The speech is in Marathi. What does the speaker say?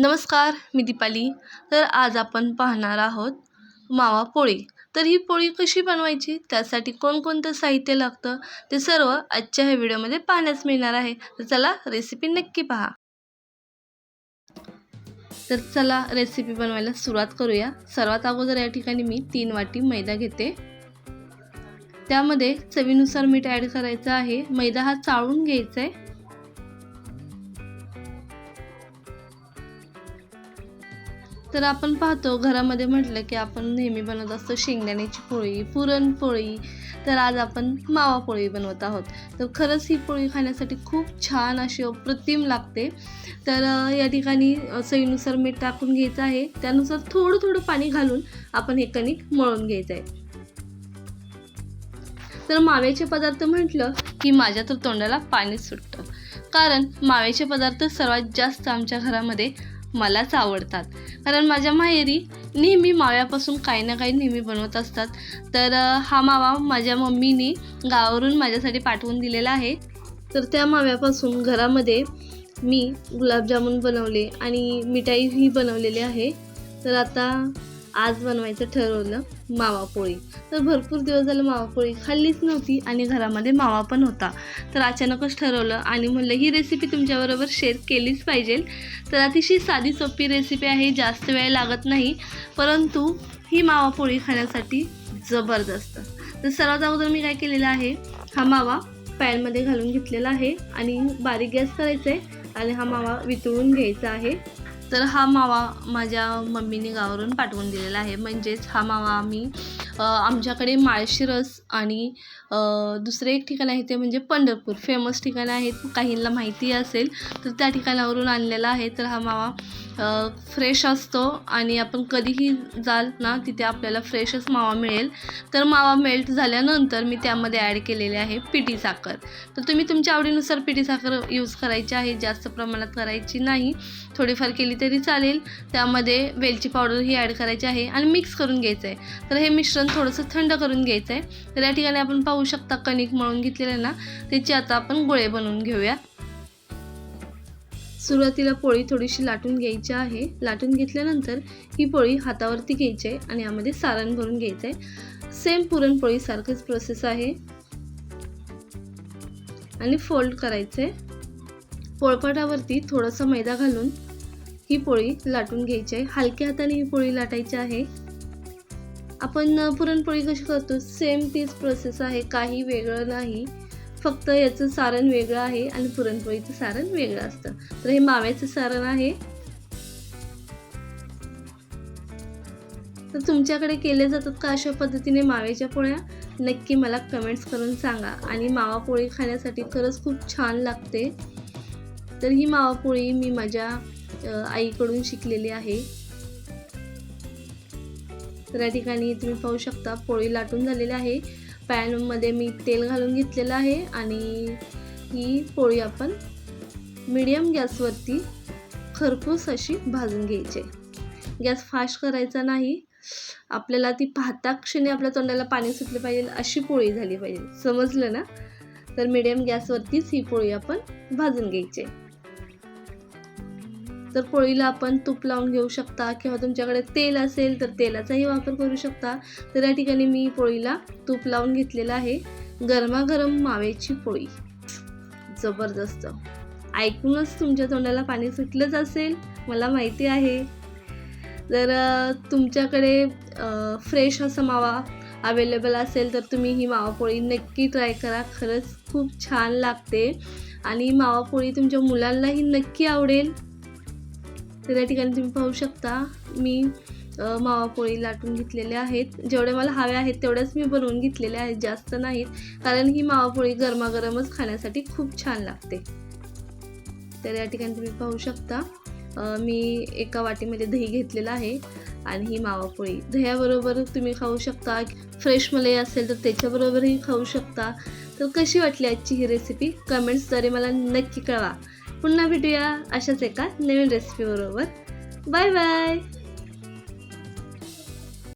नमस्कार मी दीपाली. तर आज आपण पाहणार आहोत मावा पोळी. तर ही पोळी कशी बनवायची? त्यासाठी कोणकोणतं साहित्य लागतं? ते सर्व आजच्या ह्या व्हिडिओमध्ये पाहण्यास मिळणार आहे. तर चला रेसिपी नक्की पहा. तर चला रेसिपी बनवायला सुरुवात करूया. सर्वात अगोदर या ठिकाणी मी तीन वाटी मैदा घेते. त्यामध्ये चवीनुसार मीठ ॲड करायचं आहे. मैदा हा चाळून घ्यायचा आहे. तर आपण पाहतो घरामध्ये म्हटलं की आपण नेहमी बनवत असतो शेंगदाण्याची पोळी पुरणपोळी. तर आज आपण मावा पोळी बनवत आहोत. तर खरंच ही पोळी खाण्यासाठी खूप छान अशी अप्रतिम लागते. तर या ठिकाणी चवीनुसार मीठ टाकून घ्यायचं आहे. त्यानुसार थोडं थोडं पाणी घालून आपण हे कणिक मळून घ्यायचं आहे. तर माव्याचे पदार्थ म्हटलं की माझ्या तर तोंडाला पाणी सुटतं. कारण माव्याचे पदार्थ सर्वात जास्त आमच्या घरामध्ये मलाच आवडतात. कारण माझ्या माहेरी नेहमी माव्यापासून काही ना काही नेहमी बनवत असतात. तर हा मावा माझ्या मम्मीने गावावरून माझ्यासाठी पाठवून दिलेला आहे. तर त्या माव्यापासून घरामध्ये मी गुलाबजामुन बनवले आणि मिठाईही बनवलेली आहे. तर आता आज बनवायचं ठरवलं मावापोळी तर भरपूर दिवस झालं मावापोळी खाल्लीच नव्हती आणि घरामध्ये मावा पण होता. तर अचानकच ठरवलं आणि म्हणलं ही रेसिपी तुमच्याबरोबर शेअर केलीच पाहिजे. तर अतिशय साधी सोपी रेसिपी आहे जास्त वेळ लागत नाही परंतु ही मावापोळी खाण्यासाठी जबरदस्त. तर सर्वात अगोदर मी काय केलेलं आहे हा मावा पॅनमध्ये घालून घेतलेला आहे आणि बारीक गॅस करायचा आहे आणि हा मावा वितळून घ्यायचा आहे. तर हा मावा माझ्या मम्मीने गावावरून पाठवून दिलेला आहे. म्हणजेच हा मावा आम्ही आमच्याकडे माळशिरस आणि दुसरे एक ठिकाण आहे ते म्हणजे पंढरपूर. फेमस ठिकाणं आहेत काहींना माहिती असेल तर त्या ठिकाणावरून आणलेला आहे. तर हा मावा फ्रेश असतो आणि आपण कधीही जाल ना तिथे आपल्याला फ्रेशच मावा मिळेल. तर मावा मेल्ट झाल्यानंतर मी त्यामध्ये ॲड केलेले आहे पिठी साखर. तर तुम्ही तुमच्या आवडीनुसार पिठी साखर यूज करायची आहे जास्त प्रमाणात करायची नाही. थोडीफार केली तरी चालेल. त्यामध्ये वेलची पावडरही ॲड करायची आहे आणि मिक्स करून घ्यायचं आहे तर हे मिश्रण थोडंसं थंड करून घ्यायचं आहे तर या ठिकाणी आपण पाहू शकता कणिक मळून घेतलेलं ना त्याचे आता आपण गोळे बनवून घेऊया सुरुवातीला पोळी थोडीशी लाटून घ्यायची आहे. लाटून घेतल्यानंतर ही पोळी हातावरती घ्यायची आहे आणि यामध्ये सारण भरून घ्यायचं आहे सेम पुरणपोळीसारखीच प्रोसेस आहे. आणि फोल्ड करायचं आहे पोळपाटावरती थोडंसं मैदा घालून ही पोळी लाटून घ्यायची आहे. हलक्या हाताने ही पोळी लाटायची आहे. आपण पुरणपोळी कशी करतो? सेम तीच प्रोसेस आहे. काही वेगळं नाही. फक्त याचं सारण वेगळं आहे आणि पुरणपोळीचं सारण वेगळं असतं. तर हे माव्याचं सारण आहे. तर तुमच्याकडे केले जातात का अशा पद्धतीने माव्याच्या पोळ्या? नक्की मला कमेंट्स करून सांगा. आणि मावा पोळी खाण्यासाठी खरंच खूप छान लागते. तर ही मावा पोळी मी माझ्या आईकडून शिकलेली आहे. तर या ठिकाणी तुम्ही पाहू शकता पोळी लाटून झालेली आहे. पॅनमध्ये मी तेल घालून घेतलेलं आहे आणि ही पोळी आपण मिडियम गॅसवरती खरपूस अशी भाजून घ्यायची गॅस फास्ट करायचा नाही. आपल्याला ती पाहता क्षणी आपल्या तोंडाला पाणी सुटले पाहिजे अशी पोळी झाली पाहिजे. समजलं ना? तर मिडियम गॅसवरतीच ही पोळी आपण भाजून घ्यायची तर पोळीला आपण तूप लावून घेऊ शकता किंवा तुमच्याकडे तेल असेल तर तेलाचाही वापर करू शकता. तर या ठिकाणी मी पोळीला तूप लावून घेतलेलं आहे. गरमागरम माव्याची पोळी. जबरदस्त. ऐकूनच तुमच्या तोंडाला पाणी सुटलंच असेल. मला माहिती आहे. जर तुमच्याकडे फ्रेश असा मावा अवेलेबल असेल तर तुम्ही ही मावापोळी नक्की ट्राय करा. खरंच खूप छान लागते. आणि मावापोळी तुमच्या मुलांनाही नक्की आवडेल. तर या ठिकाणी तुम्ही पाहू शकता मी मावापोळी लाटून घेतलेल्या आहेत. जेवढे मला हवे आहेत तेवढ्याच मी बनवून घेतलेल्या आहेत जास्त नाहीत. कारण ही मावापोळी गरमागरमच खाण्यासाठी खूप छान लागते. तर या ठिकाणी तुम्ही पाहू शकता मी एका वाटीमध्ये दही घेतलेलं आहे आणि ही मावापोळी दह्याबरोबर तुम्ही खाऊ शकता फ्रेश मलई असेल तर त्याच्याबरोबरही खाऊ शकता. तर कशी वाटली आजची ही रेसिपी कमेंट्सद्वारे मला नक्की कळवा. पुन्हा भेटूया अशाच एका नवीन रेसिपीबरोबर बाय बाय